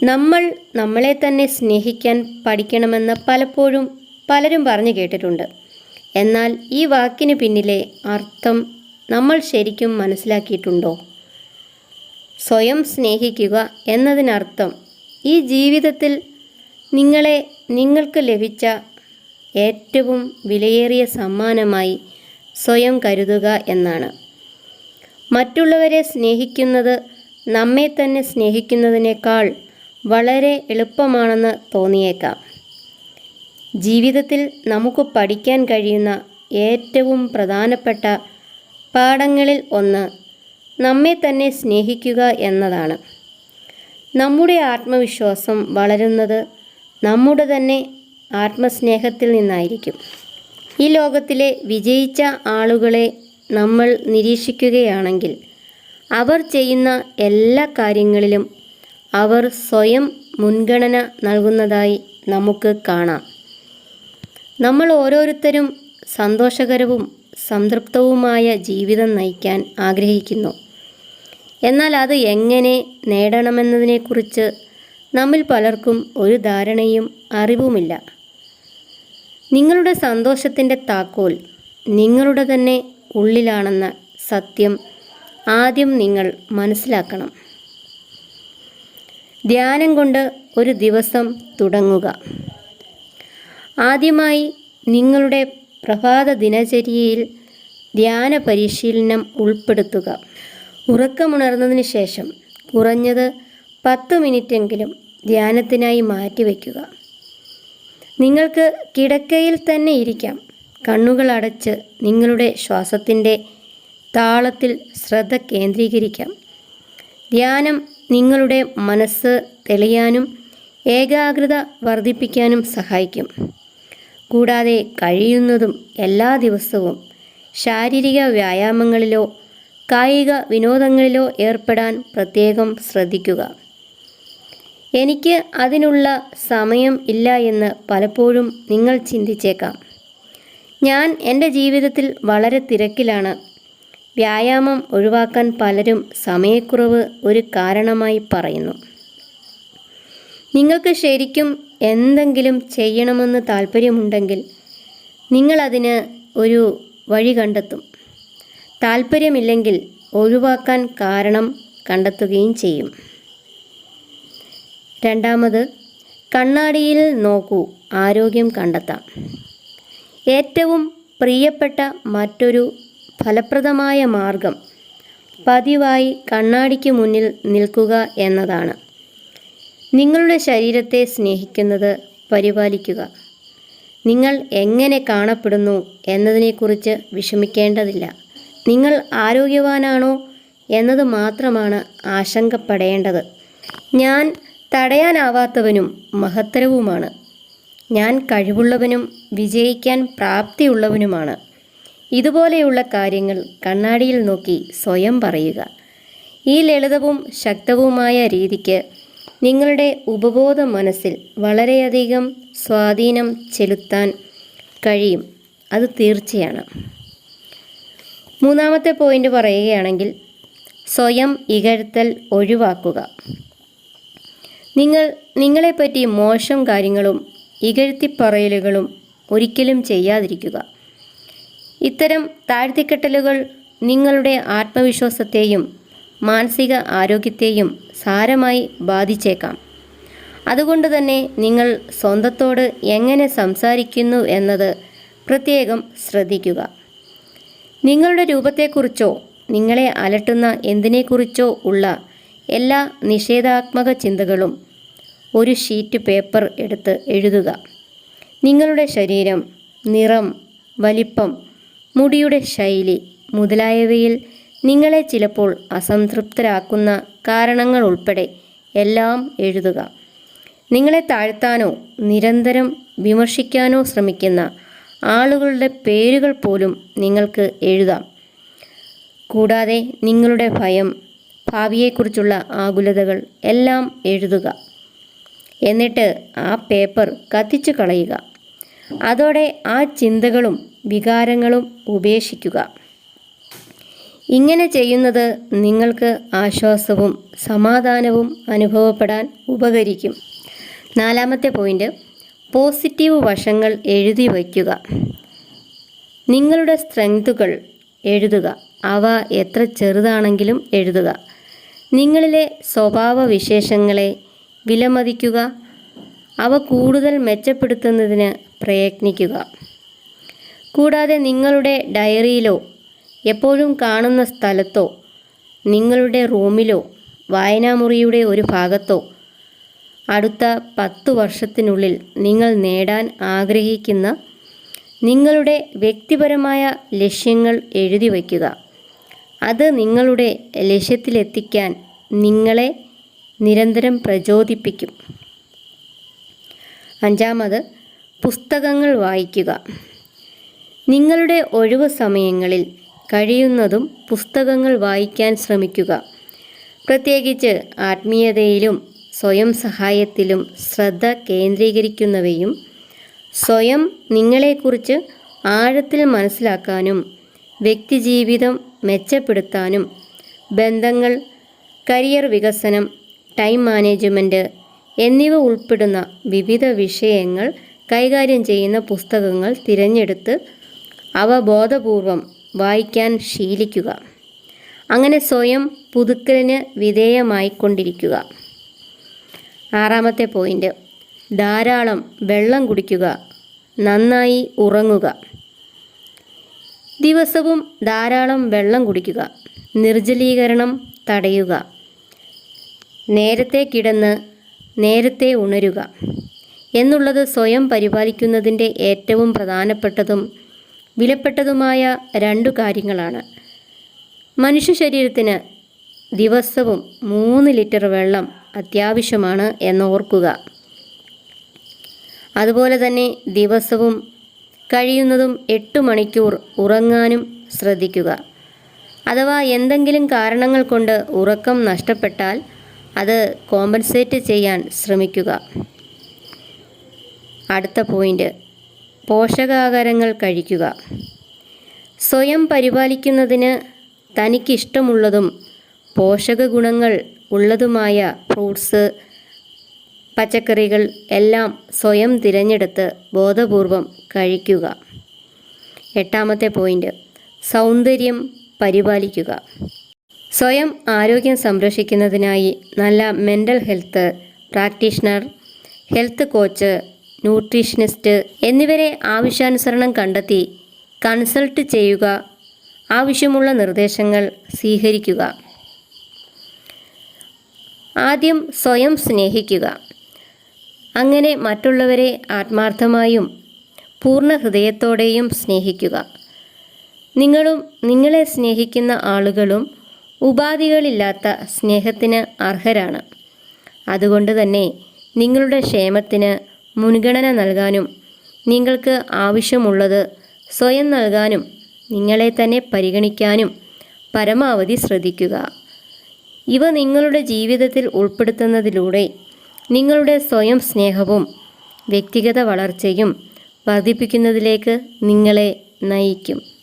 നമ്മൾ നമ്മളെ തന്നെ സ്നേഹിക്കാൻ പഠിക്കണമെന്ന് പലപ്പോഴും പലരും പറഞ്ഞു കേട്ടിട്ടുണ്ട്. എന്നാൽ ഈ വാക്കിന് പിന്നിലെ അർത്ഥം നമ്മൾ ശരിക്കും മനസ്സിലാക്കിയിട്ടുണ്ടോ? സ്വയം സ്നേഹിക്കുക എന്നതിനർത്ഥം ഈ ജീവിതത്തിൽ നിങ്ങളെ നിങ്ങൾക്ക് ലഭിച്ച ഏറ്റവും വിലയേറിയ സമ്മാനമായി സ്വയം കരുതുക എന്നാണ്. മറ്റുള്ളവരെ സ്നേഹിക്കുന്നത് നമ്മെ തന്നെ സ്നേഹിക്കുന്നതിനേക്കാൾ വളരെ എളുപ്പമാണെന്ന് തോന്നിയേക്കാം. ജീവിതത്തിൽ നമുക്ക് പഠിക്കാൻ കഴിയുന്ന ഏറ്റവും പ്രധാനപ്പെട്ട പാഠങ്ങളിൽ ഒന്ന് നമ്മെ തന്നെ സ്നേഹിക്കുക എന്നതാണ്. നമ്മുടെ ആത്മവിശ്വാസം വളരുന്നത് നമ്മുടെ തന്നെ ആത്മസ്നേഹത്തിൽ നിന്നായിരിക്കും. ഈ ലോകത്തിലെ വിജയിച്ച ആളുകളെ നമ്മൾ നിരീക്ഷിക്കുകയാണെങ്കിൽ അവർ ചെയ്യുന്ന എല്ലാ കാര്യങ്ങളിലും അവർ സ്വയം മുൻഗണന നൽകുന്നതായി നമുക്ക് കാണാം. നമ്മൾ ഓരോരുത്തരും സന്തോഷകരവും സംതൃപ്തവുമായ ജീവിതം നയിക്കാൻ ആഗ്രഹിക്കുന്നു. എന്നാൽ അത് എങ്ങനെ നേടണമെന്നതിനെക്കുറിച്ച് നമ്മിൽ പലർക്കും ഒരു ധാരണയും അറിവുമില്ല. നിങ്ങളുടെ സന്തോഷത്തിന്റെ താക്കോൽ നിങ്ങളുടെ തന്നെ ഉള്ളിലാണെന്ന സത്യം ആദ്യം നിങ്ങൾ മനസ്സിലാക്കണം. ധ്യാനം കൊണ്ട് ഒരു ദിവസം തുടങ്ങുക. ആദ്യമായി നിങ്ങളുടെ പ്രഭാത ദിനചര്യയിൽ ധ്യാന പരിശീലനം ഉൾപ്പെടുത്തുക. ഉറക്കമുണർന്നതിന് ശേഷം കുറഞ്ഞത് പത്ത് മിനിറ്റെങ്കിലും ധ്യാനത്തിനായി മാറ്റിവെക്കുക നിങ്ങൾക്ക് കിടക്കയിൽ തന്നെ ഇരിക്കാം. കണ്ണുകൾ അടച്ച് നിങ്ങളുടെ ശ്വാസത്തിന്റെ താളത്തിൽ ശ്രദ്ധ കേന്ദ്രീകരിക്കാം. ധ്യാനം നിങ്ങളുടെ മനസ്സ് തെളിയാനും ഏകാഗ്രത വർദ്ധിപ്പിക്കാനും സഹായിക്കും. കൂടാതെ കഴിയുന്നതും എല്ലാ ദിവസവും ശാരീരിക വ്യായാമങ്ങളിലോ കായിക വിനോദങ്ങളിലോ ഏർപ്പെടാൻ പ്രത്യേകം ശ്രദ്ധിക്കുക. എനിക്ക് അതിനുള്ള സമയം ഇല്ല എന്ന് പലപ്പോഴും നിങ്ങൾ ചിന്തിച്ചേക്കാം. ഞാൻ എന്റെ ജീവിതത്തിൽ വളരെ തിരക്കിലാണ്. വ്യായാമം ഒഴിവാക്കാൻ പലരും സമയക്കുറവ് ഒരു കാരണമായി പറയുന്നു. നിങ്ങൾക്ക് ശരിക്കും എന്തെങ്കിലും ചെയ്യണമെന്ന് താല്പര്യമുണ്ടെങ്കിൽ നിങ്ങളതിന് ഒരു വഴി കണ്ടെത്തും. താല്പര്യമില്ലെങ്കിൽ ഒഴിവാക്കാൻ കാരണം കണ്ടെത്തുകയും ചെയ്യും. രണ്ടാമത് കണ്ണാടിയിൽ നോക്കൂ ആരോഗ്യം കണ്ടെത്താം. ഏറ്റവും പ്രിയപ്പെട്ട മറ്റൊരു ഫലപ്രദമായ മാർഗം പതിവായി കണ്ണാടിക്ക് മുന്നിൽ നിൽക്കുക എന്നതാണ്. നിങ്ങളുടെ ശരീരത്തെ സ്നേഹിക്കുന്നത് പരിപാലിക്കുക. നിങ്ങൾ എങ്ങനെ കാണപ്പെടുന്നു എന്നതിനെക്കുറിച്ച് വിഷമിക്കേണ്ടതില്ല. നിങ്ങൾ ആരോഗ്യവാനാണോ എന്നത് മാത്രമാണ് ആശങ്കപ്പെടേണ്ടത്. ഞാൻ തടയാനാവാത്തവനും മഹത്തരവുമാണ്. ഞാൻ കഴിവുള്ളവനും വിജയിക്കാൻ പ്രാപ്തിയുള്ളവനുമാണ്. ഇതുപോലെയുള്ള കാര്യങ്ങൾ കണ്ണാടിയിൽ നോക്കി സ്വയം പറയുക. ഈ ലളിതവും ശക്തവുമായ രീതിക്ക് നിങ്ങളുടെ ഉപബോധ മനസ്സിൽ വളരെയധികം സ്വാധീനം ചെലുത്താൻ കഴിയും. അത് തീർച്ചയാണ്. മൂന്നാമത്തെ പോയിന്റ് പറയുകയാണെങ്കിൽ സ്വയം ഇകഴ്ത്തൽ ഒഴിവാക്കുക. നിങ്ങൾ നിങ്ങളെപ്പറ്റി മോശം കാര്യങ്ങളും ഇകഴ്ത്തിപ്പറയലുകളും ഒരിക്കലും ചെയ്യാതിരിക്കുക. ഇത്തരം താഴ്ത്തിക്കെട്ടലുകൾ നിങ്ങളുടെ ആത്മവിശ്വാസത്തെയും മാനസിക ആരോഗ്യത്തെയും സാരമായി ബാധിച്ചേക്കാം. അതുകൊണ്ട് തന്നെ നിങ്ങൾ സ്വന്തത്തോട് എങ്ങനെ സംസാരിക്കുന്നു എന്നത് പ്രത്യേകം ശ്രദ്ധിക്കുക. നിങ്ങളുടെ രൂപത്തെക്കുറിച്ചോ നിങ്ങളെ അലട്ടുന്ന എന്തിനെക്കുറിച്ചോ ഉള്ള എല്ലാ നിഷേധാത്മക ചിന്തകളും ഒരു ഷീറ്റ് പേപ്പർ എടുത്ത് എഴുതുക. നിങ്ങളുടെ ശരീരം നിറം വലിപ്പം മുടിയുടെ ശൈലി മുതലായവയിൽ നിങ്ങളെ ചിലപ്പോൾ അസംതൃപ്തരാക്കുന്ന കാരണങ്ങൾ ഉൾപ്പെടെ എല്ലാം എഴുതുക. നിങ്ങളെ താഴ്ത്താനോ നിരന്തരം വിമർശിക്കാനോ ശ്രമിക്കുന്ന ആളുകളുടെ പേരുകൾ പോലും നിങ്ങൾക്ക് എഴുതാം. കൂടാതെ നിങ്ങളുടെ ഭയം ഭാവിയെക്കുറിച്ചുള്ള ആകുലതകൾ എല്ലാം എഴുതുക. എന്നിട്ട് ആ പേപ്പർ കത്തിച്ചു കളയുക. അതോടെ ആ ചിന്തകളും വികാരങ്ങളും ഉപേക്ഷിക്കുക. ഇങ്ങനെ ചെയ്യുന്നത് നിങ്ങൾക്ക് ആശ്വാസവും സമാധാനവും അനുഭവപ്പെടാൻ ഉപകരിക്കും. നാലാമത്തെ പോയിന്റ് പോസിറ്റീവ് വശങ്ങൾ എഴുതി വയ്ക്കുക. നിങ്ങളുടെ സ്ട്രെങ്തുകൾ എഴുതുക. അവ എത്ര ചെറുതാണെങ്കിലും എഴുതുക. നിങ്ങളിലെ സ്വഭാവവിശേഷങ്ങളെ വിലമതിക്കുക. അവ കൂടുതൽ മെച്ചപ്പെടുത്തുന്നതിന് പ്രയത്നിക്കുക. കൂടാതെ നിങ്ങളുടെ ഡയറിയിലോ എപ്പോഴും കാണുന്ന സ്ഥലത്തോ നിങ്ങളുടെ റൂമിലോ വായനാമുറിയുടെ ഒരു ഭാഗത്തോ അടുത്ത പത്ത് വർഷത്തിനുള്ളിൽ നിങ്ങൾ നേടാൻ ആഗ്രഹിക്കുന്ന നിങ്ങളുടെ വ്യക്തിപരമായ ലക്ഷ്യങ്ങൾ എഴുതി വയ്ക്കുക. അത് നിങ്ങളുടെ ലക്ഷ്യത്തിലെത്തിക്കാൻ നിങ്ങളെ നിരന്തരം പ്രചോദിപ്പിക്കും. അഞ്ചാമത് പുസ്തകങ്ങൾ വായിക്കുക. നിങ്ങളുടെ ഒഴിവ് സമയങ്ങളിൽ കഴിയുന്നതും പുസ്തകങ്ങൾ വായിക്കാൻ ശ്രമിക്കുക. പ്രത്യേകിച്ച് ആത്മീയതയിലും സ്വയം സഹായത്തിലും ശ്രദ്ധ കേന്ദ്രീകരിക്കുന്നവയും സ്വയം നിങ്ങളെക്കുറിച്ച് ആഴത്തിൽ മനസ്സിലാക്കാനും വ്യക്തിജീവിതം മെച്ചപ്പെടുത്താനും ബന്ധങ്ങൾ കരിയർ വികസനം ടൈം മാനേജ്മെന്റ് എന്നിവ ഉൾപ്പെടുന്ന വിവിധ വിഷയങ്ങൾ കൈകാര്യം ചെയ്യുന്ന പുസ്തകങ്ങൾ തിരഞ്ഞെടുത്ത് അവ ബോധപൂർവം വായിക്കാൻ ശീലിക്കുക. അങ്ങനെ സ്വയം പുതുക്കലിന് വിധേയമായിക്കൊണ്ടിരിക്കുക. ആറാമത്തെ പോയിന്റ്. ധാരാളം വെള്ളം കുടിക്കുക. നന്നായി ഉറങ്ങുക. ദിവസവും ധാരാളം വെള്ളം കുടിക്കുക. നിർജലീകരണം തടയുക. നേരത്തെ കിടന്ന് നേരത്തെ ഉണരുക. എന്നുള്ളത് സ്വയം പരിപാലിക്കുന്നതിന്റെ ഏറ്റവും പ്രധാനപ്പെട്ടതും വിലപ്പെട്ടതുമായ രണ്ടു കാര്യങ്ങളാണ്. മനുഷ്യ ശരീരത്തിന് ദിവസവും മൂന്ന് ലിറ്റർ വെള്ളം അത്യാവശ്യമാണ് എന്നോർക്കുക. അതുപോലെ തന്നെ ദിവസവും കഴിയുന്നതും എട്ട് മണിക്കൂർ ഉറങ്ങാനും ശ്രദ്ധിക്കുക. അഥവാ എന്തെങ്കിലും കാരണങ്ങൾ കൊണ്ട് ഉറക്കം നഷ്ടപ്പെട്ടാൽ അത് കോമ്പൻസേറ്റ് ചെയ്യാൻ ശ്രമിക്കുക. അടുത്ത പോയിന്റ് പോഷകാഹാരങ്ങൾ കഴിക്കുക. സ്വയം പരിപാലിക്കുന്നതിന് തനിക്കിഷ്ടമുള്ളതും പോഷക ഗുണങ്ങൾ ഉള്ളതുമായ ഫ്രൂട്ട്സ് പച്ചക്കറികൾ എല്ലാം സ്വയം തിരഞ്ഞെടുത്ത് ബോധപൂർവം കഴിക്കുക. എട്ടാമത്തെ പോയിന്റ് സൗന്ദര്യം പരിപാലിക്കുക. സ്വയം ആരോഗ്യം സംരക്ഷിക്കുന്നതിനായി നല്ല mental health practitioner health coach nutritionist എന്നിവരെ ആവശ്യാനുസരണം കണ്ടെത്തി കൺസൾട്ട് ചെയ്യുക ആവശ്യമുള്ള നിർദ്ദേശങ്ങൾ സ്വീകരിക്കുക. ആദ്യം സ്വയം സ്നേഹിക്കുക. അങ്ങനെ മറ്റുള്ളവരെ ആത്മാർത്ഥമായും പൂർണ ഹൃദയത്തോടെയും സ്നേഹിക്കുക. നിങ്ങളും നിങ്ങളെ സ്നേഹിക്കുന്ന ആളുകളും ഉപാധികളില്ലാത്ത സ്നേഹത്തിന് അർഹരാണ്. അതുകൊണ്ട് തന്നെ നിങ്ങളുടെ ക്ഷേമത്തിന് മുൻഗണന നൽകാനും നിങ്ങൾക്ക് ആവശ്യമുള്ളത് സ്വയം നൽകാനും നിങ്ങളെ തന്നെ പരിഗണിക്കാനും പരമാവധി ശ്രദ്ധിക്കുക. ഇവ നിങ്ങളുടെ ജീവിതത്തിൽ ഉൾപ്പെടുത്തുന്നതിലൂടെ നിങ്ങളുടെ സ്വയം സ്നേഹവും വ്യക്തിഗത വളർച്ചയും വർദ്ധിപ്പിക്കുന്നതിലേക്ക് നിങ്ങളെ നയിക്കും.